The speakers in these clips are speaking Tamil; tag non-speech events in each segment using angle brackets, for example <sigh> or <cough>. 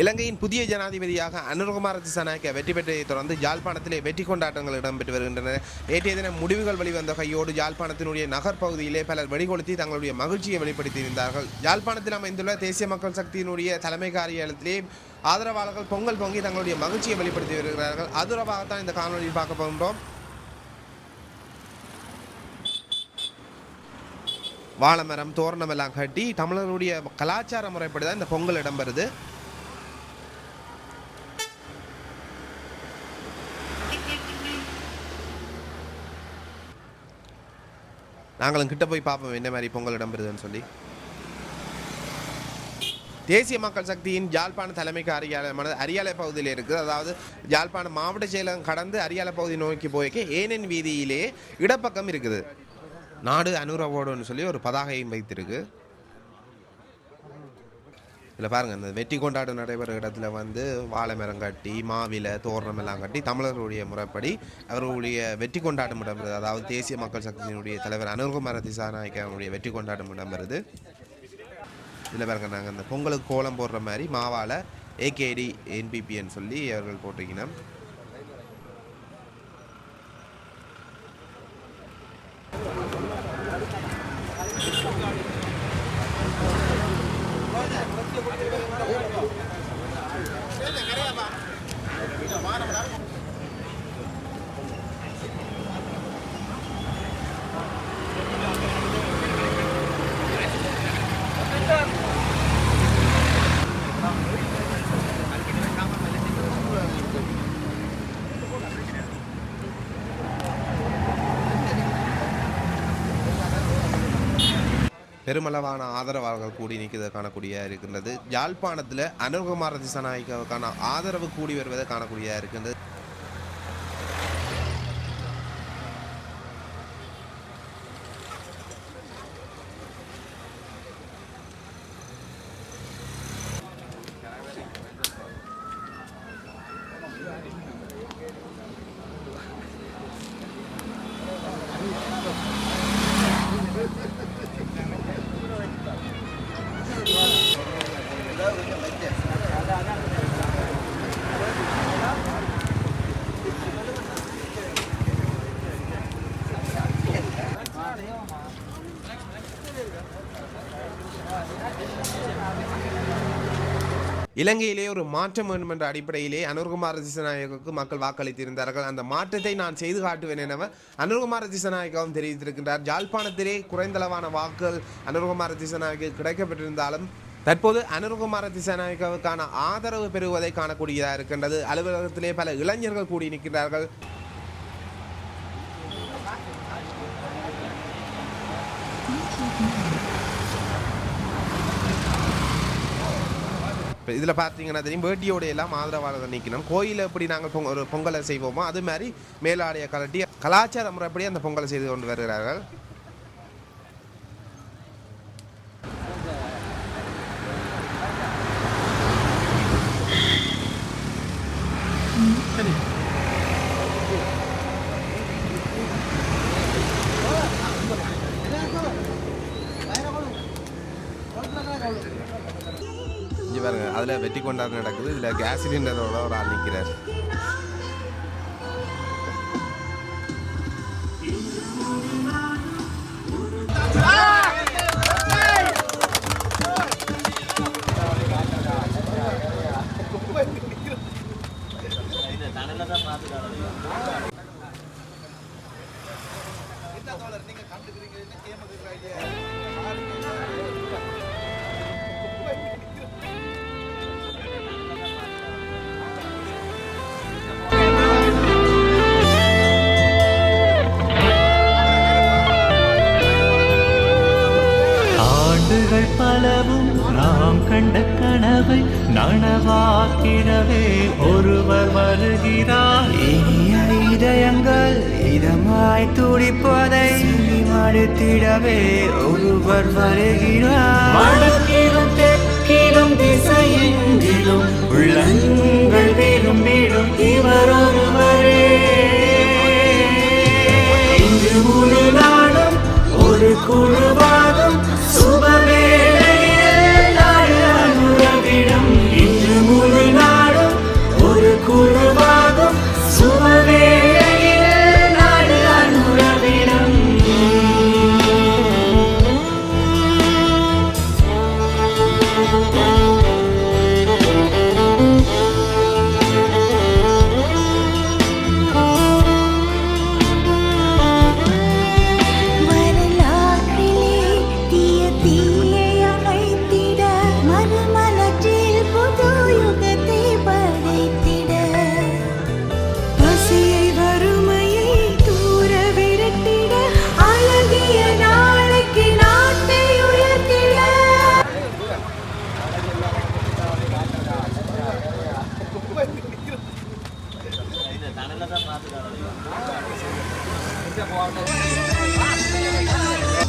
இலங்கையின் புதிய ஜனாதிபதியாக அனுர்குமார் திசாநாயக்க வெற்றி பெற்றதை தொடர்ந்து யாழ்ப்பாணத்திலே வெற்றி கொண்டாட்டங்கள் இடம்பெற்று வருகின்றன. நேற்றைய தினம் முடிவுகள் வெளிவந்த கையோடு யாழ்ப்பாணத்தினுடைய நகர் பகுதியிலே பலர் வெடிகொளுத்தி தங்களுடைய மகிழ்ச்சியை வெளிப்படுத்தியிருந்தார்கள். யாழ்ப்பாணத்தில் அமைந்துள்ள தேசிய மக்கள் சக்தியினுடைய தலைமை காரியாலயத்திலே ஆதரவாளர்கள் பொங்கல் பொங்கி தங்களுடைய மகிழ்ச்சியை வெளிப்படுத்தி வருகிறார்கள். அதுரவாகத்தான் இந்த காணொலியில் பார்க்க போகின்றோம். வாழைமரம் தோரணமெல்லாம் கட்டி தமிழர்களுடைய கலாச்சார முறைப்படி தான் இந்த பொங்கல் இடம்பெறுது. நாங்களும் கிட்ட போய் பார்ப்போம் என்ன மாதிரி பொங்கல் இடம்பெறுதுன்னு சொல்லி. தேசிய மக்கள் சக்தியின் ஜாழ்ப்பாண தலைமைக்கு காரியாலயமானது அரியாலை பகுதியில் இருக்குது. அதாவது யாழ்ப்பாணம் மாவட்ட செயலகம் கடந்து அரியாலை பகுதி நோக்கி போய்க்க ஏனென் வீதியிலே இடப்பக்கம் இருக்குது. நாடு அனுரவோடுன்னு சொல்லி ஒரு பதாகையும் வைத்திருக்கு. இதில் பாருங்கள் இந்த வெட்டி கொண்டாட்டம் நடைபெற இடத்துல வந்து வாழை மரம் கட்டி மாவில தோரணம் எல்லாம் கட்டி தமிழர்களுடைய முறைப்படி அவர்களுடைய வெற்றி கொண்டாட்டம் இடம்பெறுது. அதாவது தேசிய மக்கள் சக்தியினுடைய தலைவர் அனுர்குமார திசாநாயக்கனுடைய வெற்றி கொண்டாட்டம் இடம்பெறுது. இதில் பாருங்க நாங்கள் இந்த பொங்கலுக்கு கோலம் போடுற மாதிரி மாவால் ஏகேடி என்பிபின்னு சொல்லி அவர்கள் போட்டிருக்கணும். பெருமளவான ஆதரவாளர்கள் கூடி நிற்கிறத காணக்கூடிய இருக்கின்றது. யாழ்ப்பாணத்தில் அனுகுமார திசாநாயக்கான ஆதரவு கூடி வருவதை காணக்கூடியதாக இருக்கின்றது. இலங்கையிலே ஒரு மாற்றம் வேண்டும் என்ற அடிப்படையிலே அனுர்குமார திசநாயகவுக்கு மக்கள் வாக்களித்திருந்தார்கள். அந்த மாற்றத்தை நான் செய்து காட்டுவேன் என அனுர்குமார திசநாயகவும் தெரிவித்திருக்கின்றார். ஜாழ்ப்பாணத்திலே குறைந்தளவான வாக்குகள் அனுர்குமார திசநாயக கிடைக்கப்பட்டிருந்தாலும் தற்போது அனுர்குமார திசநாயகவுக்கான ஆதரவு பெறுவதை காணக்கூடியதாக இருக்கின்றது. அலுவலகத்திலே பல இளைஞர்கள் கூடி நிற்கிறார்கள் இப்போ இதில் பார்த்தீங்கன்னா தெரியும் வேட்டியோட எல்லாம் ஆதரவாளர்கள் நிற்கணும் கோயிலில் எப்படி நாங்கள் பொங்க ஒரு பொங்கலை செய்வோமோ அது மாதிரி மேலாடைய கலட்டி கலாச்சார முறைப்படி அந்த பொங்கலை செய்து கொண்டு வருகிறார்கள். பாருங்க. அதில் வெட்டி கொண்டாட்டம் நடக்குது. இதில் கேஸ் சிலிண்டரோட ஒரு ஆள் நிற்கிறார் நீங்க கண்டுக்கிறீங்க என்ன கேமுக்கு ஐடியா காலமும் நாம் கண்ட கனவை நனவாக்கிடவே ஒருவர் வருகிறார். இனிய இதயங்கள் இதமாய் துடிப்பதை மடுத்திடவே ஒருவர் வருகிறார். வடக்கிலும் தெற்கிலும் திசையெங்கிலும் உள்ளங்கள்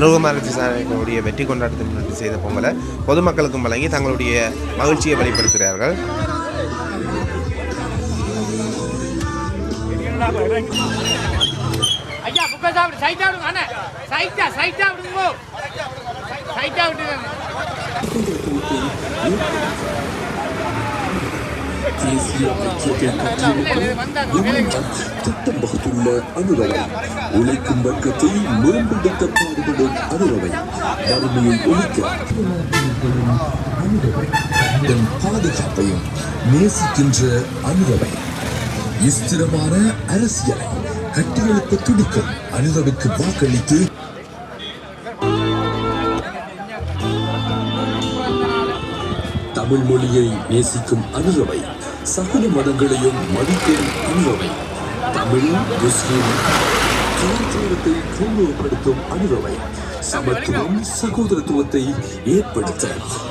அனுகுமார் திசாநாயக்கனுடைய வெற்றி கொண்டாட்டத்தை முன்னிட்டு செய்த பொங்கலை பொதுமக்களுக்கும் வழங்கி தங்களுடைய மகிழ்ச்சியை வெளிப்படுத்துகிறார்கள். ஐயா புக்க சாப்பிடு. சைட்டா விடுங்க சைட்டா சைட்டா விடுங்க சைட்டா திட்டம் வகுத்துள்ள அனுரவை உழைக்கும் வர்க்கத்தை மேம்படுத்த பாடுபடும் அனுரவை வறுமையை ஒழிக்க தன் பாதுகாப்பையும் நேசிக்கின்ற அனுரவை இஸ்திரமான அரசியலை கட்டியெழுப்ப துடிக்கும் அனுரவுக்கு வாக்களித்து தமிழ் மொழியை நேசிக்கும் அனுரவை சகல மதங்களையும் மதிக்கும் அணிவவை தமிழ் முஸ்லிம் கலாச்சாரத்தை கௌரவப்படுத்தும் அனுரவை சமத்துவம் சகோதரத்துவத்தை ஏற்படுத்த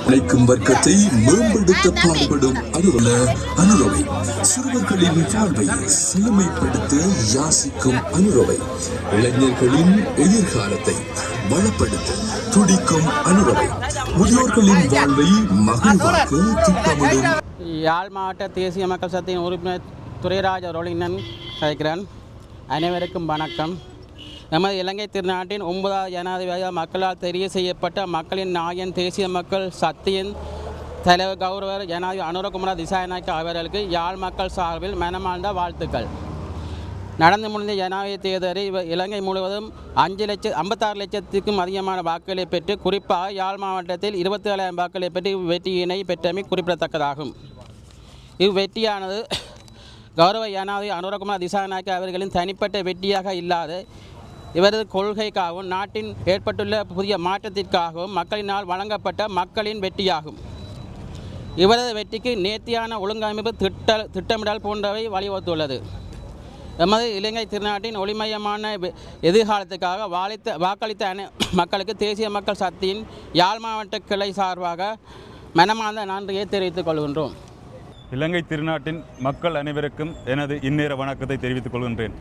உழைக்கும் வர்க்கத்தை மேம்படுத்த பாடுபடும் அனுரல அனுரவை சிறுவர்களின் வாழ்வை செழுமைப்படுத்த யாசிக்கும் அனுரவை இளைஞர்களின் எதிர்காலத்தை வளப்படுத்த துடிக்கும் அனுரவை முதியோர்களின் வாழ்வை மகிழ்வாக்க திட்டமிடும் யாழ் மாவட்ட தேசிய மக்கள் சக்தியின் உறுப்பினர் துரைராஜ் ரோலிங்கன் கலைக்கிறேன் அனைவருக்கும் வணக்கம். நமது இலங்கை திருநாட்டின் ஒன்பதாவது ஜனாதிபதியாக மக்களால் தெரிய செய்யப்பட்ட மக்களின் நாயன் தேசிய மக்கள் சக்தியின் தலைவர் கௌரவர் ஜனாதிபதி அனுரகுமார திசாநாயக்க அவர்களுக்கு யாழ் மக்கள் சார்பில் மனமார்ந்த வாழ்த்துக்கள். நடந்து முடிந்த ஜனாதிபதி தேர்தலில் இலங்கை முழுவதும் அஞ்சு லட்சம் ஐம்பத்தாறு லட்சத்துக்கும் அதிகமான வாக்குகளை பெற்று குறிப்பாக யாழ் மாவட்டத்தில் இருபத்தி ஏழாயிரம் வாக்குகளை பெற்று வெற்றியினை பெற்றமை குறிப்பிடத்தக்கதாகும். இவ்வெற்றியானது கௌரவ ஜனாதிபதி அனுரகுமார் திசாநாயக்க அவர்களின் தனிப்பட்ட வெற்றியாக இல்லாத இவரது கொள்கைக்காகவும் நாட்டின் ஏற்பட்டுள்ள புதிய மாற்றத்திற்காகவும் மக்களினால் வழங்கப்பட்ட மக்களின் வெற்றியாகும். இவரது வெற்றிக்கு நேர்த்தியான ஒழுங்கமைப்பு திட்ட திட்டமிடல் போன்றவை வழிவகுத்துள்ளது. எமது இலங்கை திருநாட்டின் ஒளிமயமான எதிர்காலத்துக்காக வாழித்த வாக்களித்த அனை <coughs> மக்களுக்கு தேசிய மக்கள் சக்தியின் யாழ் மாவட்ட கிளை சார்பாக மனமார்ந்த நன்றியை தெரிவித்துக் கொள்கின்றோம். இலங்கை திருநாட்டின் மக்கள் அனைவருக்கும் எனது இந்நேர வணக்கத்தை தெரிவித்துக் கொள்கின்றேன்.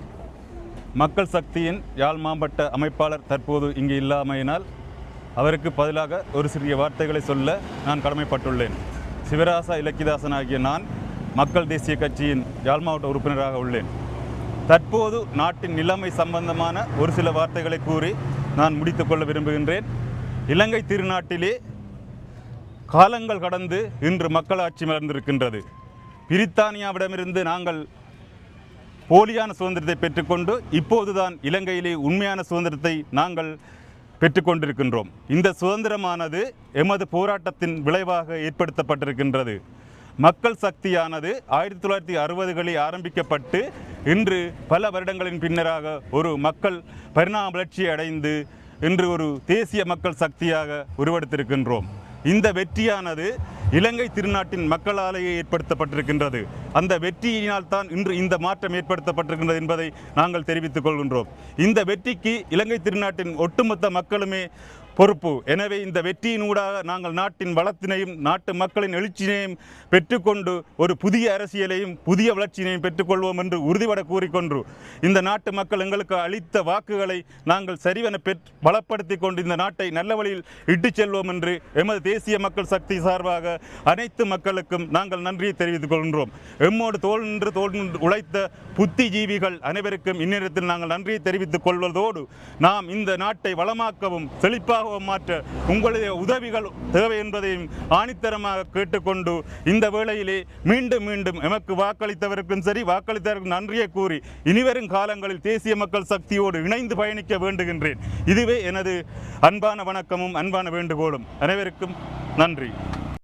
மக்கள் சக்தியின் யாழ் மாவட்ட அமைப்பாளர் தற்போது இங்கு இல்லாமையினால் அவருக்கு பதிலாக ஒரு சிறிய வார்த்தைகளை சொல்ல நான் கடமைப்பட்டுள்ளேன். சிவராசா இலக்கிதாசன் ஆகிய நான் மக்கள் தேசிய கட்சியின் யாழ் மாவட்ட உறுப்பினராக உள்ளேன். தற்போது நாட்டின் நிலைமை சம்பந்தமான ஒரு சில வார்த்தைகளை கூறி நான் முடித்துக்கொள்ள விரும்புகின்றேன். இலங்கை திருநாட்டிலே காலங்கள் கடந்து இன்று மக்களாட்சி மலர்ந்திருக்கின்றது பிரித்தானியாவிடமிருந்து நாங்கள் போலியான சுதந்திரத்தை பெற்றுக்கொண்டு இப்போதுதான் இலங்கையிலே உண்மையான சுதந்திரத்தை நாங்கள் பெற்றுக்கொண்டிருக்கின்றோம். இந்த சுதந்திரமானது எமது போராட்டத்தின் விளைவாக ஏற்படுத்தப்பட்டிருக்கின்றது. மக்கள் சக்தியானது ஆயிரத்தி தொள்ளாயிரத்தி அறுபதுகளில் ஆரம்பிக்கப்பட்டு இன்று பல வருடங்களின் பின்னராக ஒரு மக்கள் பரிணாம வளர்ச்சி அடைந்து இன்று ஒரு தேசிய மக்கள் சக்தியாக உருவெடுத்திருக்கின்றோம். இந்த வெற்றியானது இலங்கை திருநாட்டின் மக்களாலேயே ஏற்படுத்தப்பட்டிருக்கின்றது. அந்த வெற்றியினால் தான் இன்று இந்த மாற்றம் ஏற்படுத்தப்பட்டிருக்கின்றது என்பதை நாங்கள் தெரிவித்துக் கொள்கின்றோம். இந்த வெற்றிக்கு இலங்கை திருநாட்டின் ஒட்டுமொத்த மக்களுமே பொறுப்பு. எனவே இந்த வெற்றியினூடாக நாங்கள் நாட்டின் வளத்தினையும் நாட்டு மக்களின் எழுச்சியினையும் பெற்றுக்கொண்டு ஒரு புதிய அரசியலையும் புதிய வளர்ச்சியினையும் பெற்றுக்கொள்வோம் என்று உறுதிபட கூறிக்கொண்டு இந்த நாட்டு மக்கள் எங்களுக்கு அளித்த வாக்குகளை நாங்கள் சரிவென பெற் பலப்படுத்தி கொண்டு இந்த நாட்டை நல்ல வழியில் இட்டுச் செல்வோம் என்று எமது தேசிய மக்கள் சக்தி சார்பாக அனைத்து மக்களுக்கும் நாங்கள் நன்றியை தெரிவித்துக் கொள்கின்றோம். எம்மோடு தோல் நின்று தோல் நின்று உழைத்த புத்திஜீவிகள் அனைவருக்கும் இந்நேரத்தில் நாங்கள் நன்றியை தெரிவித்துக் கொள்வதோடு நாம் இந்த நாட்டை வளமாக்கவும் செழிப்பாக மாற்ற உங்களுடைய உதவிகள் தேவை என்பதையும் ஆணித்தரமாக கேட்டுக்கொண்டு இந்த வேளையிலே மீண்டும் மீண்டும் எமக்கு வாக்களித்தவருக்கும் சரி வாக்களித்தவருக்கும் நன்றியை கூறி இனிவரும் காலங்களில் தேசிய மக்கள் சக்தியோடு இணைந்து பயணிக்க வேண்டுகின்றேன். இதுவே எனது அன்பான வணக்கமும் அன்பான வேண்டுகோளும். அனைவருக்கும் நன்றி.